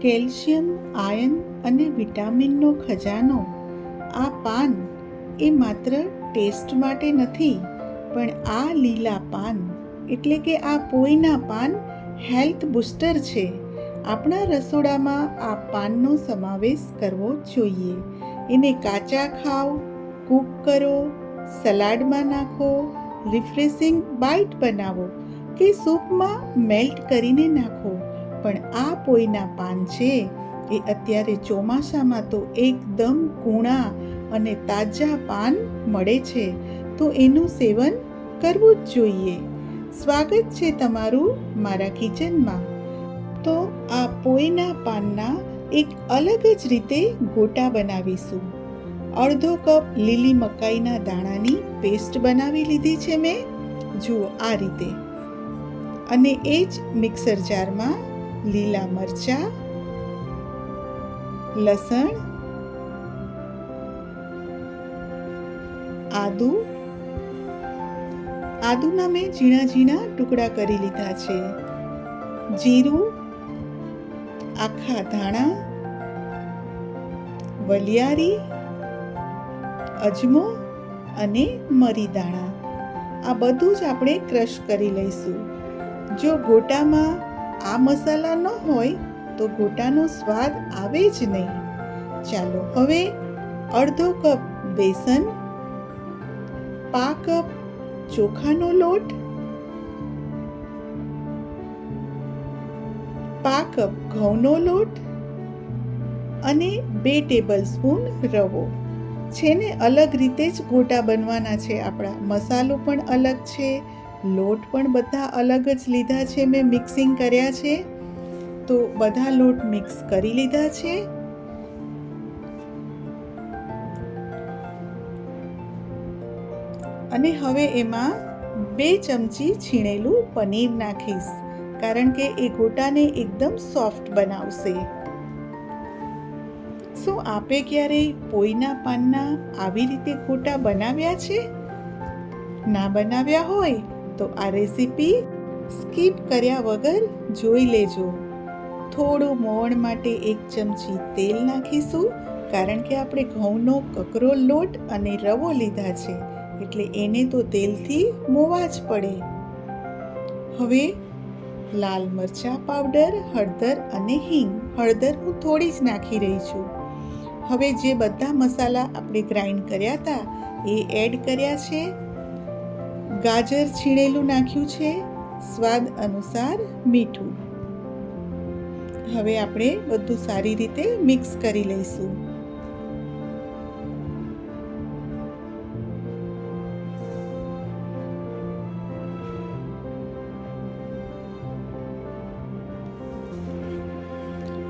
Calcium, ion અને વિટામિનનો ખજાનો. આ પાન એ માત્ર ટેસ્ટ માટે નથી, પણ આ લીલા પાન એટલે કે આ પોઈના પાન હેલ્થ બૂસ્ટર છે. આપણા રસોડામાં આ પાનનો સમાવેશ કરવો જોઈએ. એને કાચા ખાઓ, કૂક કરો, સલાડમાં નાખો, રિફ્રેશિંગ બાઇટ બનાવો કે સૂપમાં મેલ્ટ કરીને નાખો. પણ આ પોઈના પાન છે એ અત્યારે ચોમાસામાં તો એકદમ કૂણા અને તાજા પાન મળે છે. તો એનું સેવન કરવું જ જોઈએ. સ્વાગત છે તમારું મારા કિચનમાં. તો આ પોઈના પાનના એક અલગ જ રીતે ગોટા બનાવીશું. અડધો કપ લીલી મકાઈના દાણાની પેસ્ટ બનાવી લીધી છે મેં. જુઓ આ રીતે. અને એ જ મિક્સર જારમાં લીલા મરચાં, લસણ, આદુ. આદુના મેં ઝીણા ઝીણા ટુકડા કરી લીધા છે. જીરું, આખા ધાણા, વલિયારી, અજમો અને મરી દાણા. આ બધું જ આપણે ક્રશ કરી લઈશું. જો ગોટામાં આ મસાલા ન હોય તો ગોટાનો સ્વાદ આવે જ નહીં. ચાલો હવે અડધો કપ બેસન, પા કપ ચોખાનો લોટ, પા કપ ઘઉંનો લોટ અને બે ટેબલ સ્પૂન રવો. છે ને અલગ રીતે જ ગોટા બનવાના છે આપણા. મસાલો પણ અલગ છે લોટ પણ બધા અલગ જ લીધા છે, મેં મિક્સિંગ કર્યા છે. તો બધા લોટ મિક્સ કરી લીધા છે. અને હવે એમાં બે ચમચી છીણેલું પનીર નાખીશ, કારણ કે એ ગોટાને એકદમ સોફ્ટ બનાવશે. શું આપે ક્યારેય પોઈના પાનના આવી રીતે ગોટા બનાવ્યા છે? ના બનાવ્યા હોય? તો આ રેસીપી સ્કીપ કર્યા વગર જોઈ લેજો. થોડું મોણ માટે એક ચમચી તેલ નાખીશું, કારણ કે આપણે ઘઉંનો કકરો લોટ અને રવો લીધા છે, એટલે એને તો તેલથી મોવા જ પડે. હવે લાલ મરચાં પાવડર, હળદર અને હિંગ. હળદર હું થોડી જ નાખી રહી છું. હવે જે બધા મસાલા આપણે ગ્રાઇન્ડ કર્યા હતા, એ એડ કર્યા છે. ગાજર છીણેલું નાખ્યું છે, સ્વાદ અનુસાર મીઠું. હવે આપણે બધું સારી રીતે મિક્સ કરી લઈશું.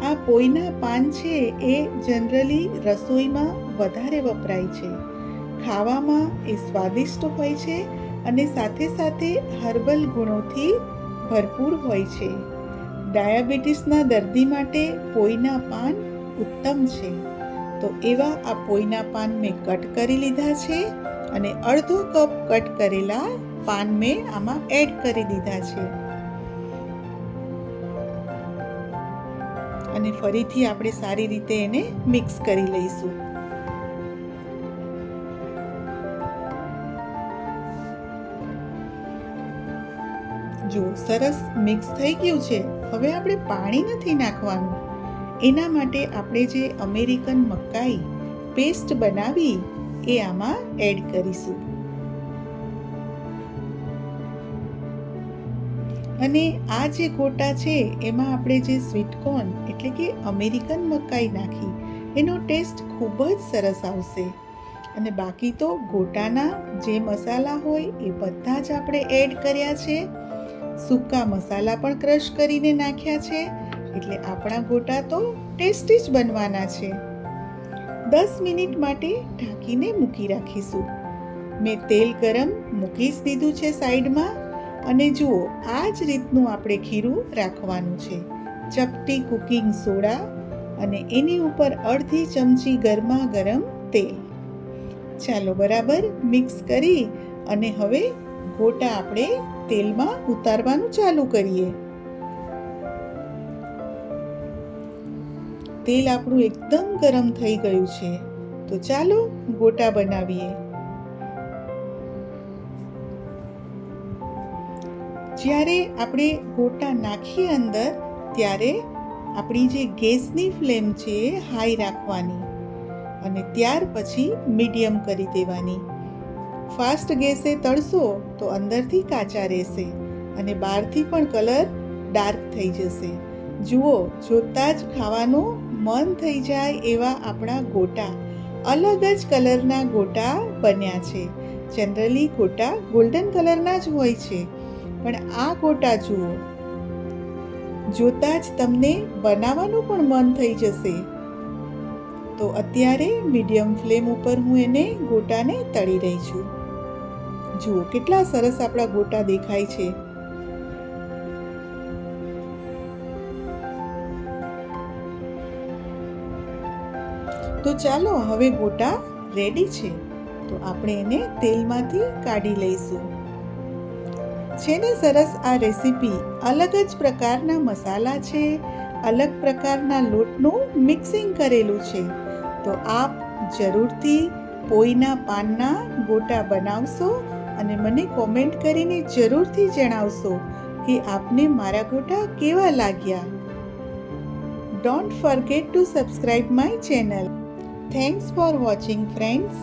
આ પોઈના પાન છે એ જનરલી રસોઈમાં વધારે વપરાય છે. ખાવામાં એ સ્વાદિષ્ટ હોય છે અને સાથે સાથે હર્બલ ગુણોથી ભરપૂર હોય છે. ડાયાબિટીસના દર્દી માટે પોઈના પાન ઉત્તમ છે. તો એવા આ પોઈના પાન મેં કટ કરી લીધા છે અને અડધો કપ કટ કરેલા પાન મેં આમાં એડ કરી દીધા છે. અને ફરીથી આપણે સારી રીતે એને મિક્સ કરી લઈશું. જો સરસ મિક્સ થઈ ગયું છે, હવે આપણે પાણી નથી નાખવાનું. એના માટે આપણે જે અમેરિકન મકાઈ પેસ્ટ બનાવી, એ આમાં એડ કરીશું. અને આ જે ગોટા છે, એમાં આપણે જે સ્વીટકોર્ન એટલે કે અમેરિકન મકાઈ નાખી, એનો ટેસ્ટ ખૂબ જ સરસ આવશે. અને બાકી તો ગોટાના જે મસાલા હોય, એ બધા જ આપણે એડ કર્યા છે. સૂકા મસાલા પણ ક્રશ કરીને નાખ્યા છે, એટલે આપણા ગોટા તો ટેસ્ટી જ બનવાના છે. દસ મિનિટ માટે ઢાંકીને મૂકી રાખીશું. મેં તેલ ગરમ મૂકી જ દીધું છે સાઈડમાં, અને જુઓ, આ જ રીતનું આપણે ખીરું રાખવાનું છે. ચપટી કુકિંગ સોડા અને એની ઉપર અડધી ચમચી ગરમા ગરમ તેલ. ચાલો બરાબર મિક્સ કરી, અને હવે ગોટા આપણે તેલમાં ઉતારવાનું ચાલુ કરીએ. તેલ આપણું એકદમ ગરમ થઈ ગયું છે. તો ચાલો ગોટા બનાવીએ. જ્યારે આપણે ગોટા નાખીએ અંદર, ત્યારે આપણી જે ગેસની ફ્લેમ છે હાઈ રાખવાની અને ત્યાર પછી મીડિયમ કરી દેવાની. ફાસ્ટ ગેસે તળશો તો અંદરથી કાચા રહેશે અને બહારથી પણ કલર ડાર્ક થઈ જશે. જુઓ, જોતાં જ ખાવાનું મન થઈ જાય એવા આપણા ગોટા. અલગ જ કલરના ગોટા બન્યા છે. જનરલી ગોટા ગોલ્ડન કલરના જ હોય છે. પણ આ ગોટા જુઓ. જોતાં જ તમને બનાવવાનું પણ મન થઈ જશે. તો અત્યારે મીડિયમ ફ્લેમ ઉપર હું એને ગોટાને તળી રહી છું. જુઓ, કેટલા સરસ આપણા ગોટા દેખાય છે. તો ચાલો હવે ગોટા રેડી છે. તો આપણે એને તેલમાંથી કાઢી લઈશું. છે ને સરસ આ રેસીપી અલગ જ પ્રકારના મસાલા છે, અલગ પ્રકારના લોટનું મિક્સિંગ કરેલું છે. તો આપ જરૂરથી પોઈના પાનના ગોટા બનાવશો અને મને કોમેન્ટ કરીને જરૂરથી જણાવશો કે આપને મારા ગોટા કેવા લાગ્યા. Don't forget to subscribe my channel thanks for watching friends